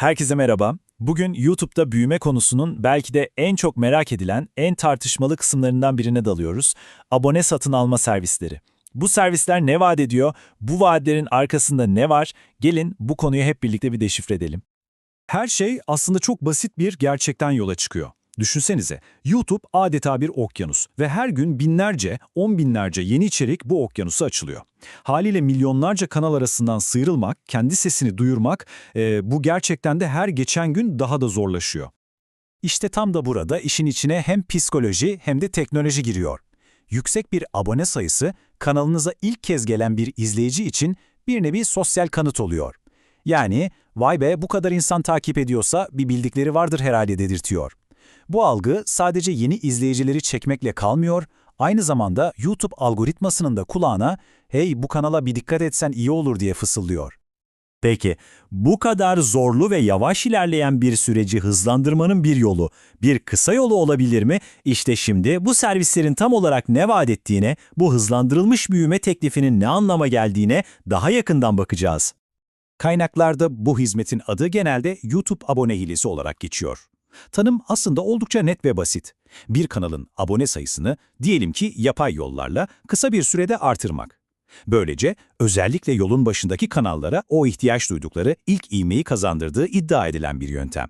Herkese merhaba. Bugün YouTube'da büyüme konusunun belki de en çok merak edilen, en tartışmalı kısımlarından birine dalıyoruz. Abone satın alma servisleri. Bu servisler ne vaat ediyor? Bu vaatlerin arkasında ne var? Gelin bu konuyu hep birlikte bir deşifre edelim. Her şey aslında çok basit bir gerçekten yola çıkıyor. Düşünsenize, YouTube adeta bir okyanus ve her gün binlerce, on binlerce yeni içerik bu okyanusa açılıyor. Haliyle milyonlarca kanal arasından sıyrılmak, kendi sesini duyurmak, e, bu gerçekten de her geçen gün daha da zorlaşıyor. İşte tam da burada işin içine hem psikoloji hem de teknoloji giriyor. Yüksek bir abone sayısı kanalınıza ilk kez gelen bir izleyici için bir nevi sosyal kanıt oluyor. Yani vay be bu kadar insan takip ediyorsa bir bildikleri vardır herhalde dedirtiyor. Bu algı sadece yeni izleyicileri çekmekle kalmıyor, aynı zamanda YouTube algoritmasının da kulağına hey bu kanala bir dikkat etsen iyi olur diye fısıldıyor. Peki, bu kadar zorlu ve yavaş ilerleyen bir süreci hızlandırmanın bir yolu, bir kısa yolu olabilir mi? İşte şimdi bu servislerin tam olarak ne vaat ettiğine, bu hızlandırılmış büyüme teklifinin ne anlama geldiğine daha yakından bakacağız. Kaynaklarda bu hizmetin adı genelde YouTube abone hilesi olarak geçiyor. Tanım aslında oldukça net ve basit. Bir kanalın abone sayısını diyelim ki yapay yollarla kısa bir sürede artırmak. Böylece özellikle yolun başındaki kanallara o ihtiyaç duydukları ilk ivmeyi kazandırdığı iddia edilen bir yöntem.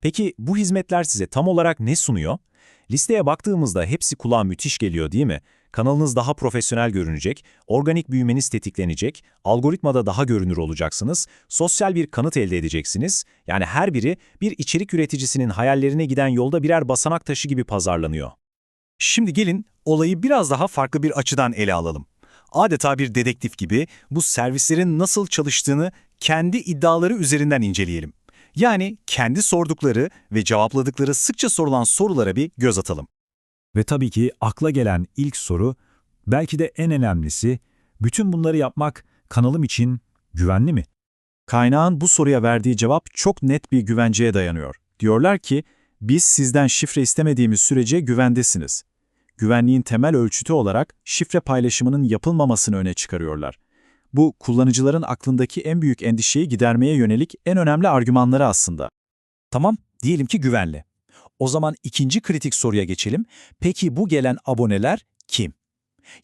Peki bu hizmetler size tam olarak ne sunuyor? Listeye baktığımızda hepsi kulağa müthiş geliyor değil mi? Kanalınız daha profesyonel görünecek, organik büyümeniz tetiklenecek, algoritmada daha görünür olacaksınız, sosyal bir kanıt elde edeceksiniz. Yani her biri bir içerik üreticisinin hayallerine giden yolda birer basamak taşı gibi pazarlanıyor. Şimdi gelin olayı biraz daha farklı bir açıdan ele alalım. Adeta bir dedektif gibi bu servislerin nasıl çalıştığını kendi iddiaları üzerinden inceleyelim. Yani kendi sordukları ve cevapladıkları sıkça sorulan sorulara bir göz atalım. Ve tabii ki akla gelen ilk soru, belki de en önemlisi, bütün bunları yapmak kanalım için güvenli mi? Kaynağın bu soruya verdiği cevap çok net bir güvenceye dayanıyor. Diyorlar ki, biz sizden şifre istemediğimiz sürece güvendesiniz. Güvenliğin temel ölçütü olarak şifre paylaşımının yapılmamasını öne çıkarıyorlar. Bu, kullanıcıların aklındaki en büyük endişeyi gidermeye yönelik en önemli argümanları aslında. Tamam, diyelim ki güvenli. O zaman ikinci kritik soruya geçelim. Peki bu gelen aboneler kim?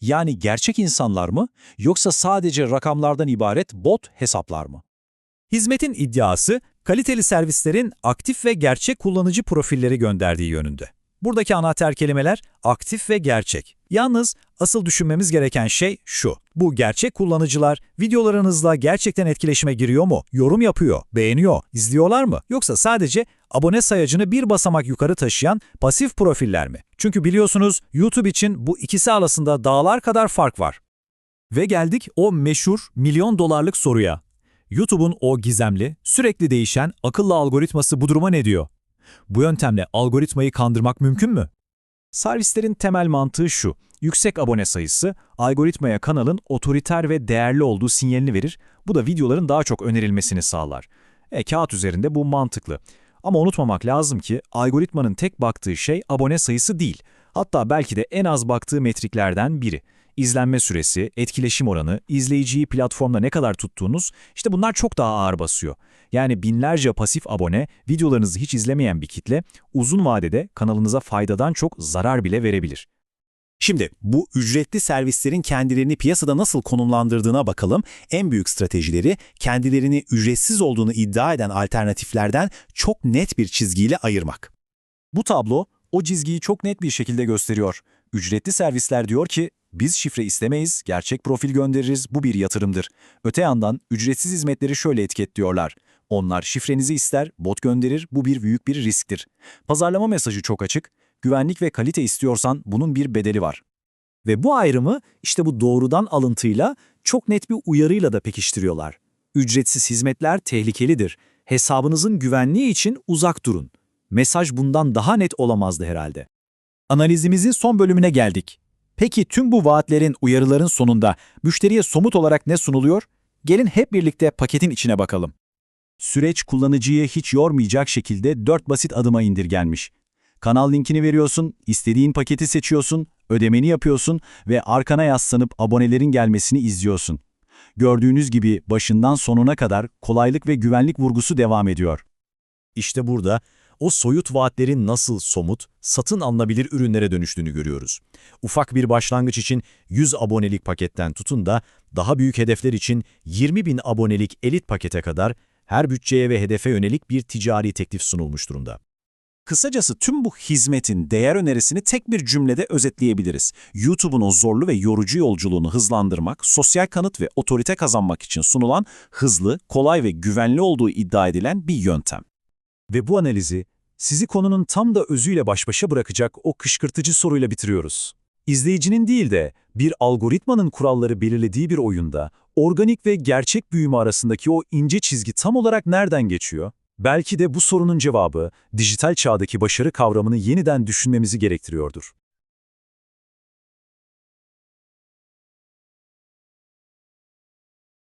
Yani gerçek insanlar mı yoksa sadece rakamlardan ibaret bot hesaplar mı? Hizmetin iddiası, kaliteli servislerin aktif ve gerçek kullanıcı profilleri gönderdiği yönünde. Buradaki anahtar kelimeler aktif ve gerçek. Yalnız asıl düşünmemiz gereken şey şu. Bu gerçek kullanıcılar videolarınızla gerçekten etkileşime giriyor mu? Yorum yapıyor, beğeniyor, izliyorlar mı? Yoksa sadece abone sayacını bir basamak yukarı taşıyan pasif profiller mi? Çünkü biliyorsunuz YouTube için bu ikisi arasında dağlar kadar fark var. Ve geldik o meşhur milyon dolarlık soruya. YouTube'un o gizemli, sürekli değişen akıllı algoritması bu duruma ne diyor? Bu yöntemle algoritmayı kandırmak mümkün mü? Servislerin temel mantığı şu. Yüksek abone sayısı, algoritmaya kanalın otoriter ve değerli olduğu sinyalini verir. Bu da videoların daha çok önerilmesini sağlar. E, kağıt üzerinde bu mantıklı. Ama unutmamak lazım ki algoritmanın tek baktığı şey abone sayısı değil. Hatta belki de en az baktığı metriklerden biri. İzlenme süresi, etkileşim oranı, izleyiciyi platformda ne kadar tuttuğunuz, işte bunlar çok daha ağır basıyor. Yani binlerce pasif abone, videolarınızı hiç izlemeyen bir kitle, uzun vadede kanalınıza faydadan çok zarar bile verebilir. Şimdi bu ücretli servislerin kendilerini piyasada nasıl konumlandırdığına bakalım. En büyük stratejileri kendilerini ücretsiz olduğunu iddia eden alternatiflerden çok net bir çizgiyle ayırmak. Bu tablo o çizgiyi çok net bir şekilde gösteriyor. Ücretli servisler diyor ki biz şifre istemeyiz, gerçek profil göndeririz, bu bir yatırımdır. Öte yandan ücretsiz hizmetleri şöyle etiketliyorlar. Onlar şifrenizi ister, bot gönderir, bu bir büyük bir risktir. Pazarlama mesajı çok açık. Güvenlik ve kalite istiyorsan bunun bir bedeli var. Ve bu ayrımı işte bu doğrudan alıntıyla çok net bir uyarıyla da pekiştiriyorlar. Ücretsiz hizmetler tehlikelidir. Hesabınızın güvenliği için uzak durun. Mesaj bundan daha net olamazdı herhalde. Analizimizin son bölümüne geldik. Peki tüm bu vaatlerin, uyarıların sonunda müşteriye somut olarak ne sunuluyor? Gelin hep birlikte paketin içine bakalım. Süreç kullanıcıyı hiç yormayacak şekilde dört basit adıma indirgenmiş. Kanal linkini veriyorsun, istediğin paketi seçiyorsun, ödemeni yapıyorsun ve arkana yaslanıp abonelerin gelmesini izliyorsun. Gördüğünüz gibi başından sonuna kadar kolaylık ve güvenlik vurgusu devam ediyor. İşte burada o soyut vaatlerin nasıl somut, satın alınabilir ürünlere dönüştüğünü görüyoruz. Ufak bir başlangıç için 100 abonelik paketten tutun da daha büyük hedefler için 20 bin abonelik elit pakete kadar her bütçeye ve hedefe yönelik bir ticari teklif sunulmuş durumda. Kısacası tüm bu hizmetin değer önerisini tek bir cümlede özetleyebiliriz. YouTube'un o zorlu ve yorucu yolculuğunu hızlandırmak, sosyal kanıt ve otorite kazanmak için sunulan hızlı, kolay ve güvenli olduğu iddia edilen bir yöntem. Ve bu analizi sizi konunun tam da özüyle baş başa bırakacak o kışkırtıcı soruyla bitiriyoruz. İzleyicinin değil de bir algoritmanın kuralları belirlediği bir oyunda organik ve gerçek büyüme arasındaki o ince çizgi tam olarak nereden geçiyor? Belki de bu sorunun cevabı dijital çağdaki başarı kavramını yeniden düşünmemizi gerektiriyordur.